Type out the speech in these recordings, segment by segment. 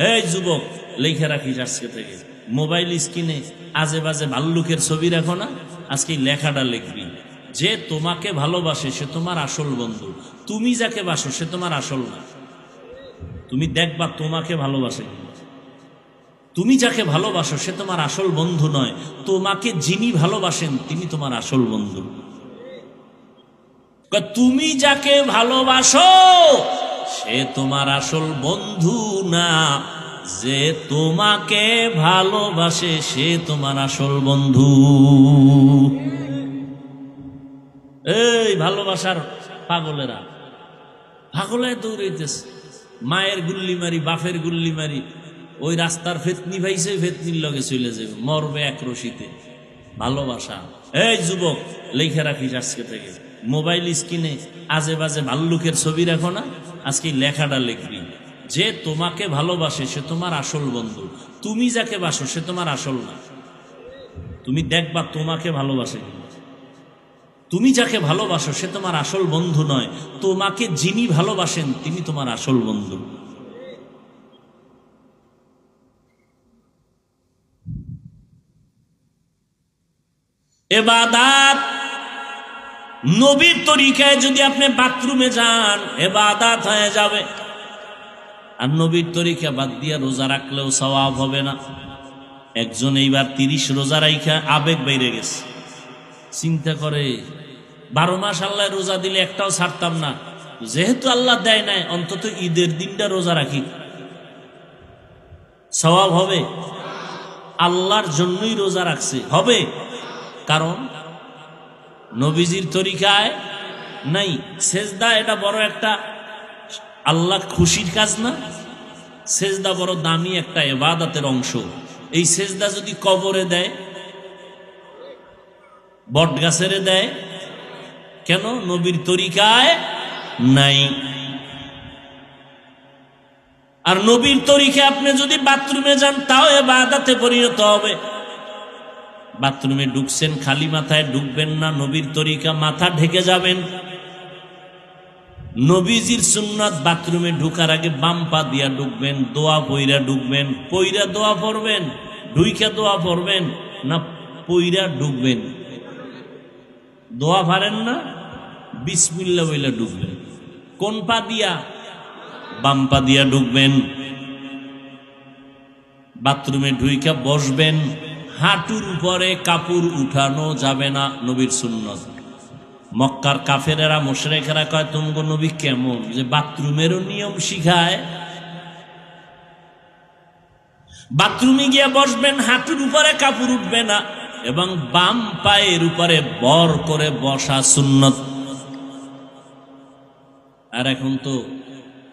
এই যুবক, লেখে রাখিস আজকে থেকে। মোবাইল স্ক্রিনে আজে বাজে ভাল্লুকের ছবি রাখো না, আজকে লেখাটা লিখবি। যে তোমাকে ভালোবাসে, সে তোমার আসল বন্ধু। তুমি যাকে বাসো, সে তোমার আসল না। তুমি দেখবা তোমাকে ভালোবাসে। তুমি যাকে ভালোবাসো, সে তোমার আসল বন্ধু নয়। তোমাকে যিনি ভালোবাসেন, তিনি তোমার আসল বন্ধু। তুমি যাকে ভালোবাসো সে তোমার আসল বন্ধু না। যে তোমাকে ভালোবাসে, সে তোমার আসল বন্ধু। এই ভালোবাসার পাগলেরা, পাগলে দৌড়াইতেছে। মায়ের গুল্লি মারি বাফের গুল্লি মারি, ওই রাস্তার ফেতনি ভাইছে ফেতনির লগে চলে যাবে মরবে এক রশিতে। ভালোবাসা। এই যুবক, লেখে রাখিস আজকে থেকে। মোবাইল স্ক্রিনে আজে বাজে ভাল্লুকের ছবি রাখো না। আজকে লেখাটা লিখবি। যে তোমাকে ভালোবাসে, সে তোমার আসল বন্ধু। তুমি যাকে বাসো, সে তোমার আসল না। তুমি দেখবা তোমাকে ভালোবাসে। তুমি যাকে ভালোবাসো, সে তোমার আসল বন্ধু নয়। তোমাকে যিনি ভালোবাসেন, তিনি তোমার আসল বন্ধু। এবাদাত নবীর তরিকায় যদি আপনি বাথরুমে যান এবাদাত হয়ে যাবে। আর নবীর তরিকা বাদ দিয়া রোজা রাখলেও সওয়াব হবে না। একজন এইবার তিরিশ রোজা রাইখা আবেগ বেড়ে গেছে। চিন্তা করে, বারো মাস আল্লাহ রোজা দিলে একটাও ছাড়তাম না। যেহেতু আল্লাহ দেয় নাই, অন্তত ঈদের দিনটা রোজা রাখি। স্বভাব হবে? আল্লাহর জন্যই রোজা রাখছে। হবে? কারণ নবীজির তরিকায় নাই। সেজদা এটা বড় একটা আল্লাহ খুশির কাজ না? সেজদা বড় দামি একটা এবাদাতের অংশ। এই সেজদা যদি কবরে দেয় বট গাছের দেয়, কেন নবীর তরিকায় নাই? আর নবীর তরিকায় আপনি যদি বাথরুমে যান, তাও এবাদাতে পরিণত হবে। বাথরুমে ঢুকছেন, খালি মাথায় ঢুকবেন না, নবীর তরিকা, মাথা ঢেকে যাবেন। নবীজির সুন্নাত বাথরুমে ঢুকার আগে বাম পা দিয়া ঢুকবেন, দোয়া পইরা ঢুকবেন, পইরা দোয়া পড়বেন, ঢুইকা দোয়া পড়বেন, না পইরা ঢুকবেন। দোয়া পারেন না, বিসমিল্লা বইলা ঢুকবেন। কোন পা দিয়া? বাম পা দিয়া ঢুকবেন। বাথরুমে ঢুইকা বসবেন। হাঁটুর উপরে কাপড় উঠানো যাবে না নবীর সুন্নত। মক্কার কাফেরেরা, মোশরেকেরা কয়, তুমগো নবী কেমন? যে বাথরুমেরও নিয়ম শিখায়। বাথরুমে গিয়ে বসবেন, হাঁটুর উপরে কাপড় উঠবে না এবং বাম পায়ের উপরে বর করে বসা সুন্নত। আর এখন তো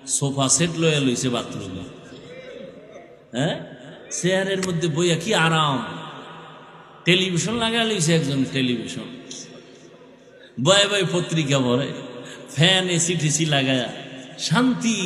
সোফা সেট লয়ে লইছে বাথরুমে। হ্যাঁ? চেয়ারের মধ্যে বইয়া কি আরাম। টেলিভিশন লাগা লইছে একজন টেলিভিশন। বয়ে বয়ে পত্রিকা পড়ে ফ্যান এসি টিসি লাগায়া শান্তি।